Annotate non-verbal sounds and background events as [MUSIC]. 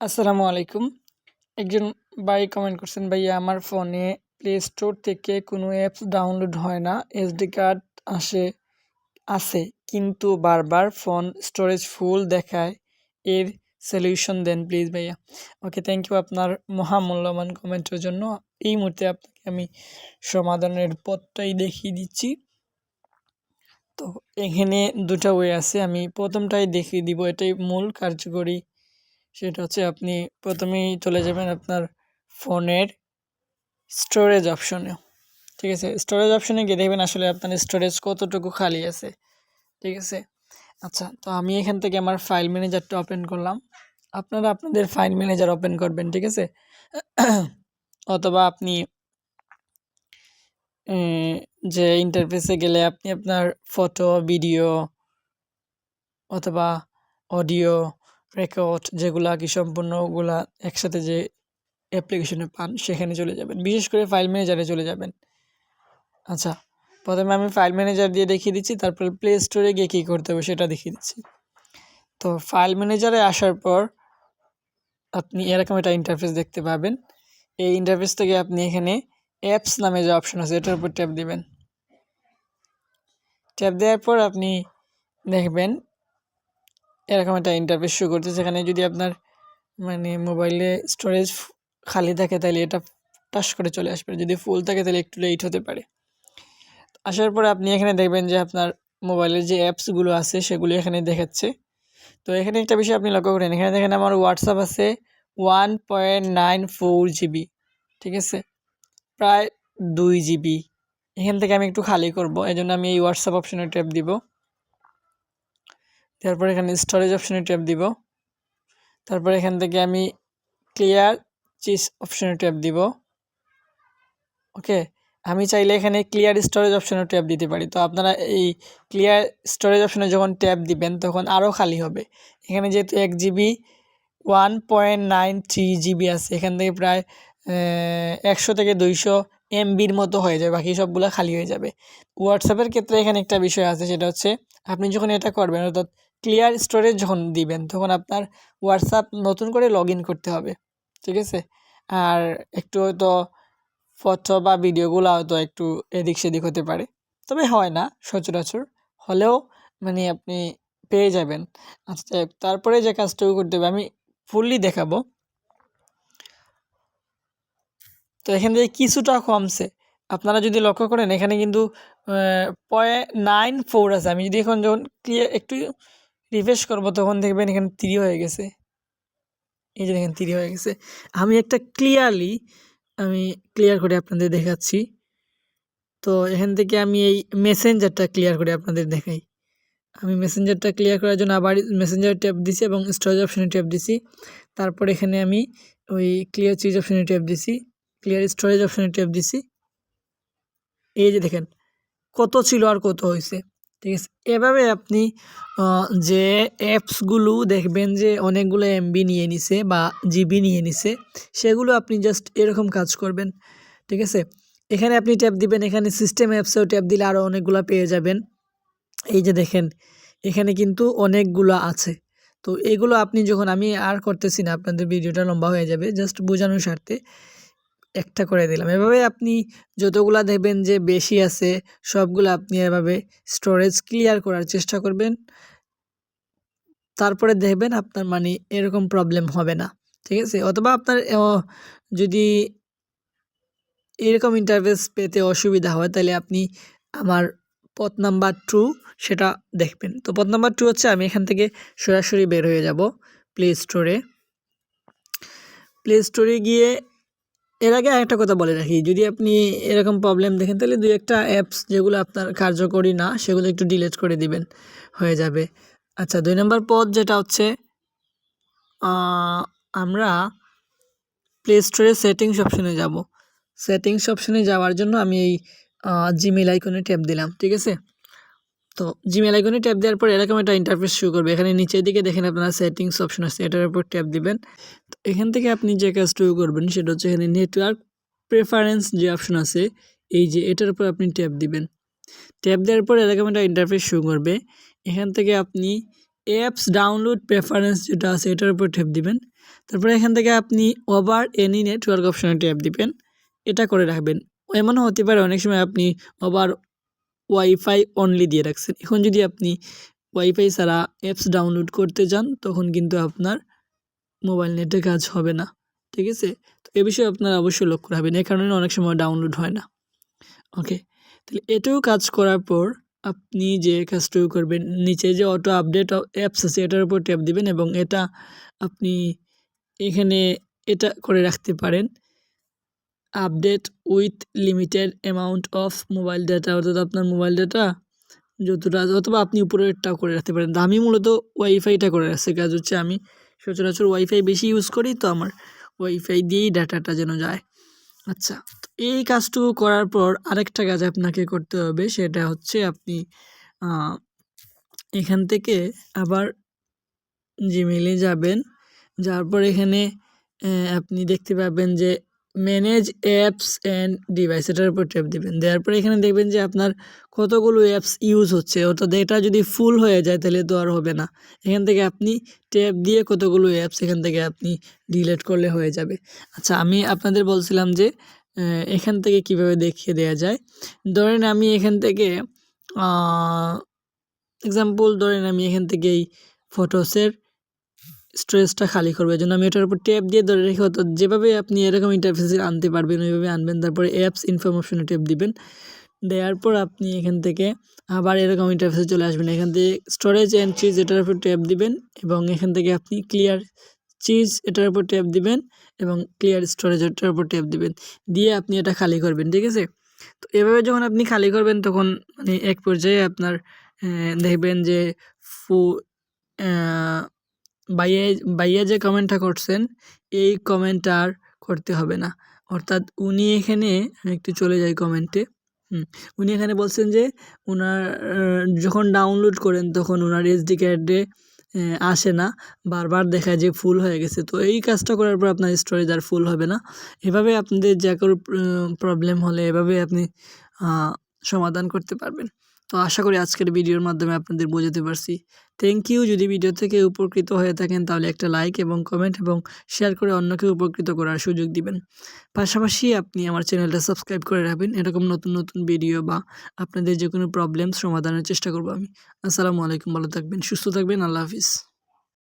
আসসালামু আলাইকুম। একজন ভাই কমেন্ট করছেন, ভাইয়া, আমার ফোনে প্লে স্টোর থেকে কোনো অ্যাপস ডাউনলোড হয় না। এসডি কার্ড আসে, আছে, কিন্তু বারবার ফোন স্টোরেজ ফুল দেখায়। এর সলিউশন দেন প্লিজ ভাইয়া। ওকে থ্যাংক ইউ আপনার মহামূল্যবান কমেন্টের জন্য। এই মুহূর্তে আপনাকে আমি সমাধানের পথটাই দেখিয়ে দিচ্ছি। তো এখানে দুটা ওয়ে আছে। আমি প্রথমটাই দেখিয়ে দিব, এটাই মূল কার্যকরী সেটা হচ্ছে আপনি প্রথমেই চলে যাবেন আপনার ফোনের স্টোরেজ অপশনে ঠিক আছে? স্টোরেজ অপশনে গিয়ে দেখবেন আসলে আপনার স্টোরেজ কতটুকু খালি আছে। ঠিক আছে? আচ্ছা তো আমি এখান থেকে আমার ফাইল ম্যানেজারটা ওপেন করলাম। আপনারা আপনাদের ফাইল ম্যানেজার ওপেন করবেন, ঠিক আছে? [COUGHS] অথবা আপনি যে ইন্টারফেসে গেলে আপনি আপনার ফটো ভিডিও অথবা অডিও রেকর্ড যেগুলো কি সম্পূর্ণগুলা একসাথে যে অ্যাপ্লিকেশনে পান, সেখানে চলে যাবেন। বিশেষ করে ফাইল ম্যানেজারে চলে যাবেন। আচ্ছা প্রথমে আমি ফাইল ম্যানেজার দিয়ে দেখিয়ে দিচ্ছি, তারপরে প্লে স্টোরে গিয়ে কী করতে হবে সেটা দেখিয়ে দিচ্ছি। তো ফাইল ম্যানেজারে আসার পর আপনি এরকম একটা ইন্টারফেস দেখতে পাবেন। এই ইন্টারফেস থেকে আপনি এখানে অ্যাপস নামে যে অপশন আছে, এটার উপর ট্যাপ দিবেন। ট্যাপ দেওয়ার পর আপনি দেখবেন এরকম একটা ইন্টারফেস শো করতে সেখানে যদি আপনার মানে মোবাইলে স্টোরেজ খালি থাকে তাহলে এটা টাস করে চলে আসবে। যদি ফুল থাকে তাহলে একটু লেট হতে পারে। আসার পরে আপনি এখানে দেখবেন যে আপনার মোবাইলের যে অ্যাপসগুলো আছে সেগুলো এখানে দেখাচ্ছে। তো এখানে একটা বিষয় আপনি লক্ষ্য করেন, এখানে দেখেন আমার হোয়াটসঅ্যাপ আছে one point nine four GB ঠিক আছে? প্রায় দুই জিবি এখান থেকে আমি একটু খালি করব এই জন্য আমি এই হোয়াটসঅ্যাপ অপশনে ট্যাপ দিব। তারপর এখানে স্টোরেজ অপশনে ট্যাপ দিব। তারপর এখান থেকে আমি ক্লিয়ার চিস অপশনে ট্যাপ দিব। ওকে আমি চাইলে এখানে ক্লিয়ার স্টোরেজ অপশনে ট্যাপ দিতে পারি। তো আপনারা এই ক্লিয়ার স্টোরেজ অপশানে যখন ট্যাপ দিবেন, তখন আরও খালি হবে। এখানে যেহেতু এক GB one point nine three GB আছে, এখান থেকে প্রায় একশো থেকে দুইশো এমবির মতো হয়ে যাবে বাকি সবগুলো খালি হয়ে যাবে। হোয়াটসঅ্যাপের ক্ষেত্রে এখানে একটা বিষয় আছে, সেটা হচ্ছে আপনি যখন এটা করবেন, অর্থাৎ ক্লিয়ার স্টোরেজ যখন দিবেন, তখন আপনার হোয়াটসঅ্যাপ নতুন করে লগ করতে হবে, ঠিক আছে? আর একটু হয়তো ফটো বা ভিডিওগুলো হয়তো একটু এদিক সেদিক হতে পারে, তবে হয় না সচরাচর, হলেও মানে আপনি পেয়ে যাবেন। আচ্ছা তারপরে যে কাজটুকু করতে হবে, আমি ফুললি দেখাবো। তো এখান থেকে কিছুটা কমছে, আপনারা যদি লক্ষ্য করেন, এখানে কিন্তু পয়েন্ট নাইন ফোর আছে, আমি যদি এখন যখন ক্লিয়ার একটু রিফ্রেশ করব, তখন দেখবেন এখানে থ্রি হয়ে গেছে। এই যে দেখেন থ্রি হয়ে গেছে। আমি একটা ক্লিয়ারলি আমি ক্লিয়ার করে আপনাদের দেখাচ্ছি। তো এখান থেকে আমি এই মেসেঞ্জারটা ক্লিয়ার করে আপনাদের দেখাই। আমি মেসেঞ্জারটা ক্লিয়ার করার জন্য আবার মেসেঞ্জার ট্যাপ দিছি এবং স্টোরেজ অপশানে ট্যাপ দিছি। তারপর এখানে আমি ওই ক্লিয়ার চিজ অপশানে ট্যাপ দিছি ক্লিয়ার স্টোরেজ অপশানে ট্যাপ দিছি। এই যে দেখেন, কত ছিল আর কত হয়েছে। ঠিক আছে? এভাবে আপনি যে অ্যাপসগুলো দেখবেন যে অনেকগুলো এমবি নিয়ে নিছে বা জিবি নিয়ে নিছে, সেগুলো আপনি জাস্ট এরকম কাজ করবেন, ঠিক আছে? এখানে আপনি ট্যাপ দিবেন, এখানে সিস্টেম অ্যাপসেও ট্যাপ দিলে আরও অনেকগুলো পেয়ে যাবেন। এই যে দেখেন, এখানে কিন্তু অনেকগুলো আছে। তো এগুলো আপনি যখন, আমি আর করতেছি না, আপনাদের ভিডিওটা লম্বা হয়ে যাবে জাস্ট বোঝানোর স্বার্থে। একটা করে দিলাম। এভাবে আপনি যতগুলা দেখবেন যে বেশি আছে, সবগুলো আপনি এভাবে স্টোরেজ ক্লিয়ার করার চেষ্টা করবেন। তারপরে দেখবেন আপনার মানে এরকম প্রবলেম হবে না। ঠিক আছে? অথবা আপনার যদি এরকম ইন্টারভেস পেতে অসুবিধা হয়, তাহলে আপনি আমার পথ নাম্বার টু সেটা দেখবেন। তো পথ নাম্বার টু হচ্ছে আমি এখান থেকে সরাসরি বের হয়ে যাব প্লে স্টোরে প্লে স্টোরে গিয়ে এর আগে একটা কথা বলে রাখি, যদি আপনি এরকম প্রবলেম দেখেন, তাহলে দুই একটা অ্যাপস যেগুলো আপনার কার্যকরী না, সেগুলো একটু ডিলিট করে দিবেন, হয়ে যাবে। আচ্ছা দুই নম্বর পদ যেটা হচ্ছে আমরা প্লে স্টোরে সেটিংস অপশনে যাব। সেটিংস অপশনে যাওয়ার জন্য আমি এই জিমেল আইকনে ট্যাপ দিলাম, ঠিক আছে? তো জিমেল আইকনে ট্যাপ দেওয়ার পর এরকম একটা ইন্টারফেস শুরু করবে। এখানে নিচের দিকে দেখেন আপনারা সেটিংস অপশন আছে, এটার উপর ট্যাপ দিবেন। তো এখান থেকে আপনি যে কাজটুকু করবেন সেটা হচ্ছে এখানে নেটওয়ার্ক প্রেফারেন্স যে অপশন আছে, এই যে এটার উপর আপনি ট্যাপ দিবেন। ট্যাপ দেওয়ার পর এরকম একটা ইন্টারফেস শুরু করবে। এখান থেকে আপনি অ্যাপস ডাউনলোড প্রেফারেন্স যেটা আছে, এটার উপর ট্যাপ দিবেন। তারপরে এখান থেকে আপনি ওভার এনি নেটওয়ার্ক অপশনে ট্যাপ দিবেন। এটা করে রাখবেন। এমনও হতে পারে অনেক সময় আপনি ওভার ওয়াইফাই অনলি দিয়ে রাখছেন। এখন যদি আপনি ওয়াইফাই ছাড়া অ্যাপস ডাউনলোড করতে যান, তখন কিন্তু আপনার মোবাইল নেটে কাজ হবে না। ঠিক আছে? তো এ বিষয়ে আপনারা অবশ্যই লক্ষ্য রাখবেন। এ কারণে অনেক সময় ডাউনলোড হয় না। ওকে তাহলে এটাও কাজ করার পর আপনি যে কাজটুকু করবেন, নিচে যে অটো আপডেট অ্যাপস আছে, এটার উপর ট্যাপ দিবেন এবং এটা আপনি এখানে এটা করে রাখতে পারেন। Update with limited amount of mobile data, অর্থাৎ আপনার মোবাইল ডাটা যতটা অথবা আপনি উপরেরটাও করে রাখতে পারেন। আমি মূলত ওয়াইফাইটা করে রাখছি। কাজ হচ্ছে আমি সচরাচর ওয়াইফাই বেশি ইউজ করি, তো আমার ওয়াইফাই দিয়েই ডাটাটা যেন যায়। আচ্ছা তো এই কাজটুকু করার পর আরেকটা কাজ আপনাকে করতে হবে, সেটা হচ্ছে আপনি এখান থেকে আবার জিমেলে যাবেন। যাওয়ার পর এখানে আপনি দেখতে পাবেন যে ম্যানেজ অ্যাপস অ্যান্ড ডিভাইস এটার উপর ট্যাপ দেবেন। দেওয়ার পরে এখানে দেখবেন যে আপনার কতগুলো অ্যাপস ইউজ হচ্ছে। অর্থাৎ এটা যদি ফুল হয়ে যায় তাহলে তো আর হবে না। এখান থেকে আপনি ট্যাপ দিয়ে কতগুলো অ্যাপস এখান থেকে আপনি ডিলিট করলে হয়ে যাবে। আচ্ছা আমি আপনাদের বলছিলাম যে এখান থেকে কীভাবে দেখিয়ে দেওয়া যায়। ধরেন আমি এখান থেকে এক্সাম্পল ধরেন আমি এখান থেকে এই ফটোসের স্টোরেজটা খালি করবে জন্য আমি এটার উপর ট্যাপ দিয়ে ধরে রেখে হতো যেভাবে আপনি এরকম ইন্টারফেসে আনতে পারবেন, ওইভাবে আনবেন, তারপরে অ্যাপস ইনফরমেশনে ট্যাপ দিবেন। দেওয়ার পর আপনি এখান থেকে আবার এরকম ইন্টারফেসে চলে আসবেন। এখান থেকে স্টোরেজ অ্যান্ড চিজ এটার উপর ট্যাপ দিবেন এবং এখান থেকে আপনি ক্লিয়ার চিজ এটার উপর ট্যাপ দিবেন এবং ক্লিয়ার স্টোরেজ এটার উপর ট্যাপ দিবেন। দিয়ে আপনি এটা খালি করবেন, ঠিক আছে? তো এভাবে যখন আপনি খালি করবেন, তখন মানে এক পর্যায়ে আপনার দেখবেন যে ফু আহ, বাইয়ে বাইয়া যে কমেন্টটা করছেন এই কমেন্টটা আর করতে হবে না। অর্থাৎ উনি এখানে আমি একটু চলে যাই কমেন্টে হুম উনি এখানে বলছেন যে ওনার যখন ডাউনলোড করেন তখন ওনার এসডি কার্ডে আসে না বারবার দেখায় যে ফুল হয়ে গেছে। তো এই কাজটা করার পর আপনার স্টোরেজ আর ফুল হবে না। এভাবে আপনাদের যে কোনো প্রবলেম হলে এভাবে আপনি সমাধান করতে পারবেন। তো আশা করি আজকের ভিডিওর মাধ্যমে আপনাদের বোঝাতে পারছি। থ্যাংক ইউ যদি ভিডিও থেকে উপকৃত হয়ে থাকেন, তাহলে একটা লাইক এবং কমেন্ট এবং শেয়ার করে অন্যকে উপকৃত করার সুযোগ দিবেন। পাশাপাশি আপনি আমার চ্যানেলটা সাবস্ক্রাইব করে রাখবেন। এরকম নতুন নতুন ভিডিও বা আপনাদের যে কোনো প্রবলেম সমাধানের চেষ্টা করব আমি। আসসালামু আলাইকুম। ভালো থাকবেন, সুস্থ থাকবেন। আল্লাহ হাফিজ।